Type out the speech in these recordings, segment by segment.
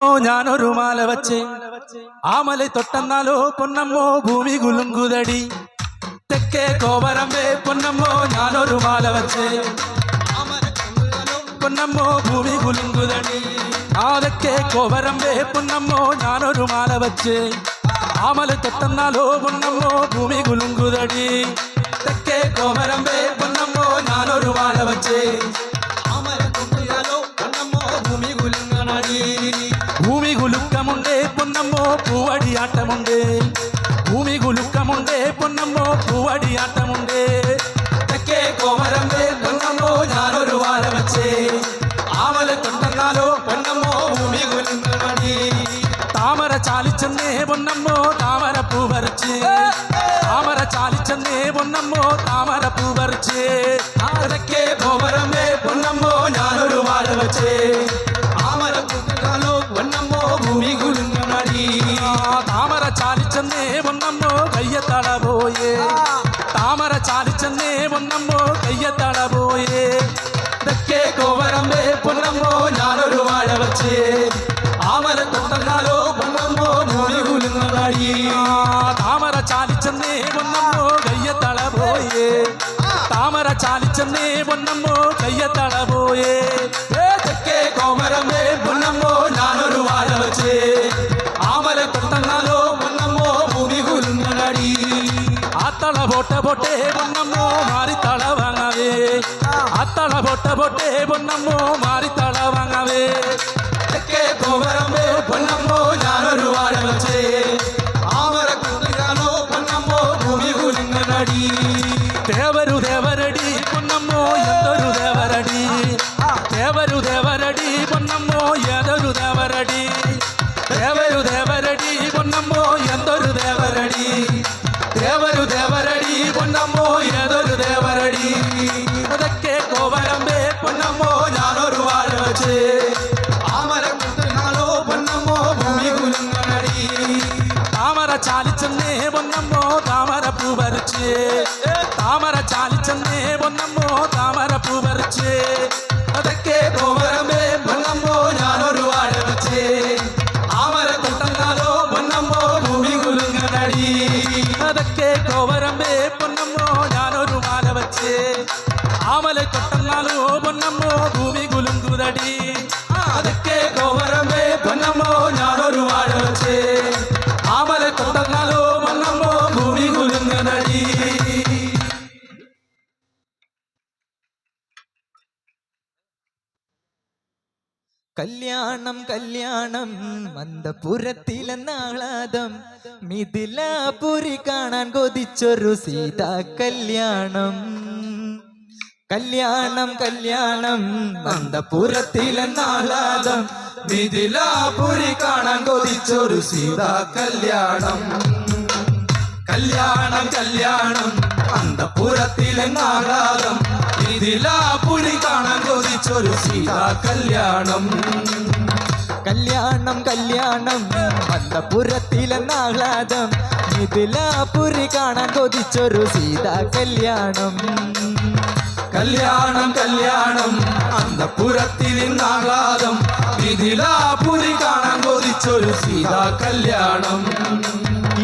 ഓ ഞാനൊരു മാല വച്ച് ആ മല തൊട്ടെന്നാലോ പൊന്നമ്മോ ഭൂമി കുലുങ്കുതടി. തെക്കേ കോവരമ്പേ പൊന്നമ്മോ ഞാനൊരു മാല വച്ച് പൊന്നമ്മോ ഭൂമി കുലുങ്കുതടി. ആ തെക്കേ കോവരമ്പേ പൊന്നമ്മോ ഞാനൊരു മാല വച്ച് ആ മല തൊട്ടെന്നാലോ പൊന്നമ്മോ ഭൂമി കുലുങ്കുതടി. തെക്കേ കോവരമ്പേ പൊന്നമ്മോ ഞാനൊരു മാല വച്ച് പൂവടിയാട്ടമുണ്ടേ ഭൂമി കുലുക്കമുണ്ടേ പൊന്നമ്മോ പൂവടിയാട്ടമുണ്ടേ തെക്കേ കോമരമ്പേ പൊന്നമ്മോ ഞാനൊരു വാഴ വച്ചേ ആമല തൊണ്ടെന്നാലോ പൊന്നമ്മോ ഭൂമി കുലുങ്ങണടി താമര ചാലിച്ചെന്നേ പൊന്നമ്മോ താമര പൂ പറിച്ച് താമര ചാലിച്ചെന്നേ പൊന്നമ്മോ താമര പൂ താമര ചാലിച്ചെന്നേ ഒന്നമ്മോ കയ്യത്തട പോയേ. താമര ചാലിച്ചെന്നേ ഒന്നമ്മോ കയ്യത്തട പോയേ. തെക്കേ കോവരമ്പേ പൊന്നമ്മോ ഞാനൊരു വാഴ വച്ചേ. ആമര തൊട്ടന്നാലോ പൊന്നമ്മോ ഭൂമി കുലുങ്ങണടി താമര ചാലിച്ചെന്നേ ഒന്നമ്മോ കയ്യത്തട പോയേ. താമര ചാലിച്ചെന്നേ ഒന്നമ്മോ കയ്യത്തട பொட்ட பொட்டே பொன்னம்மோ மாறி தலை வாங்கவே. அத்தளை பொட்ட பொட்டே பொன்னம்மோ மாறி தலை வாங்கவே. தெக்கே போகரம்பே பொன்னம்மோ ஞானொரு வாழ வச்சே. ஆமர குட்டிதானோ பொன்னம்மோ பூமி குலுங்க நடி. தேவரு தேவரடி பொன்னம்மோ எந்தொரு தேவரடி. தேவரு தேவரடி பொன்னம்மோ ஏதொரு தேவரடி. தேவரு தேவரடி பொன்னம்மோ எந்தொரு தேவரடி. தேவரு தேவ പൊന്നമ്മോ ഏതൊരു ദേവരടി അതൊക്കെ കോവരമ്പേ പൊന്നമ്മോ ഞാനൊരു വാഴ വെച്ച് ആമര കുലുങ്ങാലോ പൊന്നമ്മോ ഭൂമി കുലുങ്ങണടി താമര ചാലിച്ചെന്നേ പൊന്നമ്മോ താമര പൂ പറിച്ച് താമര ചാലിച്ചെന്നേ പൊന്നമ്മോ താമര പൂ പറിച്ച് പൊന്നമ്മോ ഞാനൊരു വാഴ വെച്ച് ആമല തൊട്ടന്നാലോ പൊന്നമ്മോ ഭൂമി കുലുങ്ങനടി കല്യാണം കല്യാണം മന്ദപുരത്തിലെ നാളാദം മിഥിലാപുരി കാണാൻ കൊതിച്ചൊരു സീതാ കല്യാണം കല്യാണം കല്യാണം മന്ദപുരത്തിലെ നാളാദം മിഥിലാപുരി കാണാൻ കൊതിച്ചൊരു സീതാ കല്യാണം. കല്യാണം കല്യാണം അന്തപുരത്തിലെ നാഗാതം മിഥിലാപുരി കാണാൻ കൊതിച്ചൊരു സീതാ കല്യാണം. കല്യാണം കല്യാണം അന്തപുരത്തിലെ നാളാദം മിഥിലാപുരി കാണാൻ കൊതിച്ചൊരു സീതാ കല്യാണം. കല്യാണം കല്യാണം. അന്തപുരത്തിലെ നാഗാതം മിഥിലാപുരി കാണാൻ കൊതിച്ചൊരു സീതാ കല്യാണം.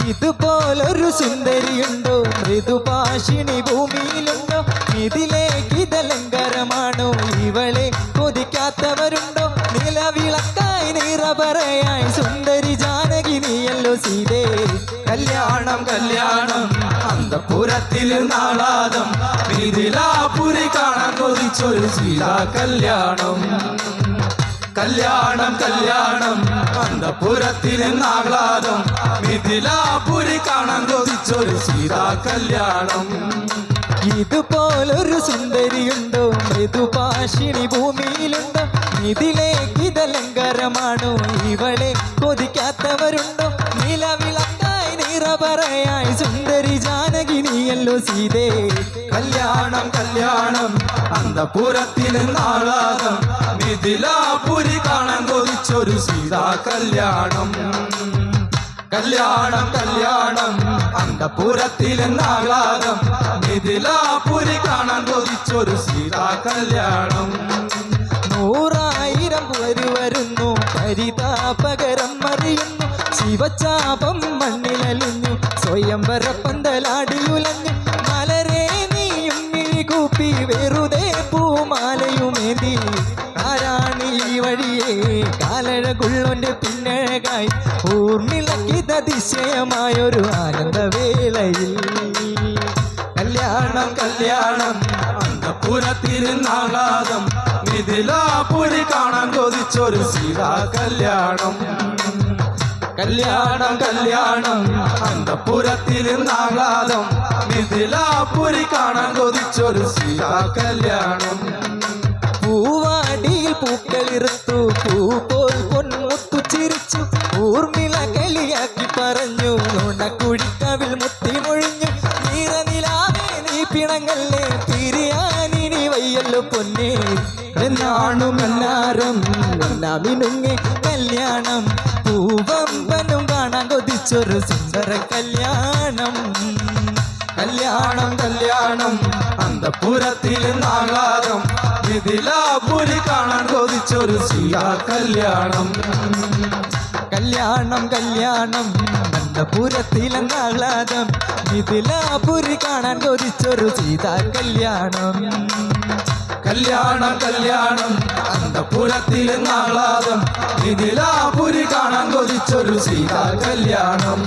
ഇതുപോലൊരു സുന്ദരിയുണ്ടോ? മൃദുഭാഷിണി ഭൂമിയിലുണ്ടോ? ഇതിലേക്ക് ഇതലങ്കരമാണോ ഇവളെ കൊതിക്കാത്തവരുണ്ടോ? നിലവിളക്കായി നിറപറയായി സുന്ദരി ജാനകി നീയല്ലോ സീതേ. കല്യാണം കല്യാണം. അന്തപുരത്തിൽ നാളാദം മിഥിലാപുരി കാണാൻ കൊതിച്ചൊരു സീതാ കല്യാണം. കല്യാണം കല്യാണം അന്തപുരത്തിന് ആഹ്ലാദം മിഥിലാപുരി കാണാൻ കൊതിച്ചൊരു സീതാ കല്യാണം. ഇതുപോലൊരു സുന്ദരിയുണ്ടോ? മൃദുപാഷിണി ഭൂമിയിലുണ്ടോ? ഇതിലേക്ക് ഇതലങ്കരമാണോ ഇവളെ കൊതിക്കാത്തവരുണ്ടോ? നിലവിളക്കായി ജാനകി സീതേ. കല്യാണം കല്യാണം. അന്തപുരത്തിലെ നാളാദം മിഥിലാപുരി കാണാൻ കൊതിച്ചൊരു സീതാ കല്യാണം. കല്യാണം കല്യാണം. അന്തപുരത്തിലെ നാളാദം മിഥിലാപുരി കാണാൻ കൊതിച്ചൊരു സീതാ കല്യാണം. നൂറായിരം വരു വരുന്നു. പരിതാപകരം മറിയുന്നു. ശിവചാപം മണ്ണിലലിഞ്ഞു. സ്വയംവര കാലഴകുള്ളോന്റെ പിന്നഴകായി ഊർമിളക്കിത അതിശയമായൊരു ആനന്ദവേളയിൽ. കല്യാണം കല്യാണം അന്തപുരത്തിരുന്നാഹ്ലാദം മിഥിലാപുരി കാണാൻ കൊതിച്ചൊരു സീതാ കല്യാണം. കല്യാണം കല്യാണം അന്തപുരത്തിരുന്നാഹ്ലാദം മിഥിലാപുരി കാണാൻ കൊതിച്ചൊരു സീതാ കല്യാണം. പൂവാടിയിൽ പൂക്കളിരുത്തു പൂ വയ്യല്ലോ പൊന്നെ എന്നാണും എല്ലാരും മിനുങ്ങി കല്യാണം. പൂവമ്പനും കാണാൻ കൊതിച്ചൊരു സുന്ദര കല്യാണം. കല്യാണം കല്യാണം അന്തപുരത്തിരുന്നാഹ്ലാദം മിഥിലാപുരി കാണാൻ കൊതിച്ചൊരു സീതാ കല്യാണം. കല്യാണം കല്യാണം അന്തപുരത്തിലെന്നാഹ്ലാദം മിഥിലാപുരി കാണാൻ കൊതിച്ചൊരു സീതാ കല്യാണം. കല്യാണം കല്യാണം ഇതിലാ പുരി കാണാൻ കൊതിച്ചൊരു സീതാ കല്യാണം.